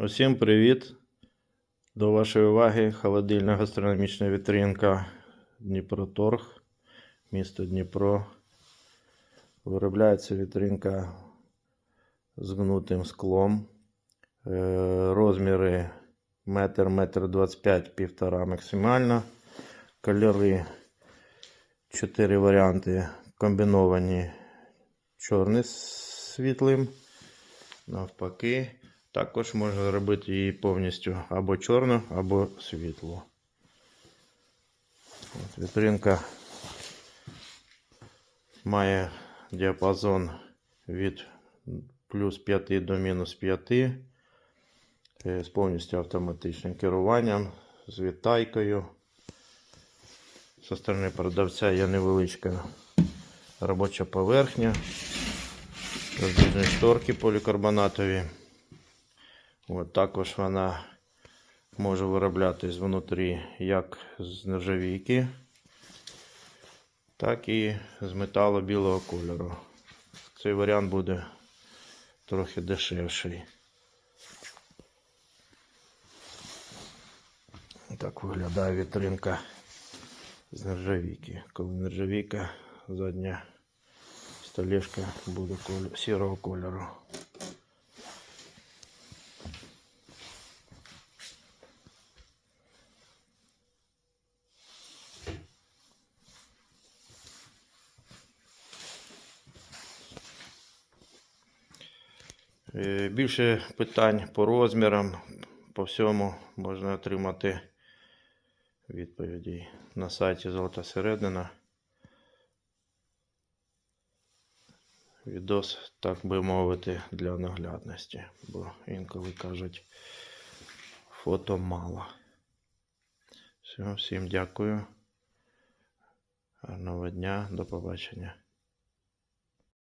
Усім привіт! До вашої уваги холодильна гастрономічна вітринка Дніпроторг, місто Дніпро. Виробляється вітринка з гнутим склом. Е, Розміри метр, метр 25, півтора максимально. Кольори 4 варіанти комбіновані чорний з світлим. Навпаки, також можна зробити її повністю або чорну, або світлу. От вітринка має діапазон від плюс 5 до мінус 5 е, з повністю автоматичним керуванням, з відтайкою. Зі сторони продавця є невеличка робоча поверхня. Роздільні шторки полікарбонатові. От також вона може вироблятись внутрі як з нержавійки, так і з металу білого кольору. Цей варіант буде трохи дешевший. Так виглядає вітринка з нержавійки. Коли нержавійка задня столешка буде сірого кольору. Більше питань по розмірам, по всьому можна отримати відповіді на сайті Золота Середина. Відос, так би мовити, для наглядності, бо інколи кажуть, фото мало. Все, всім дякую. Гарного дня, до побачення.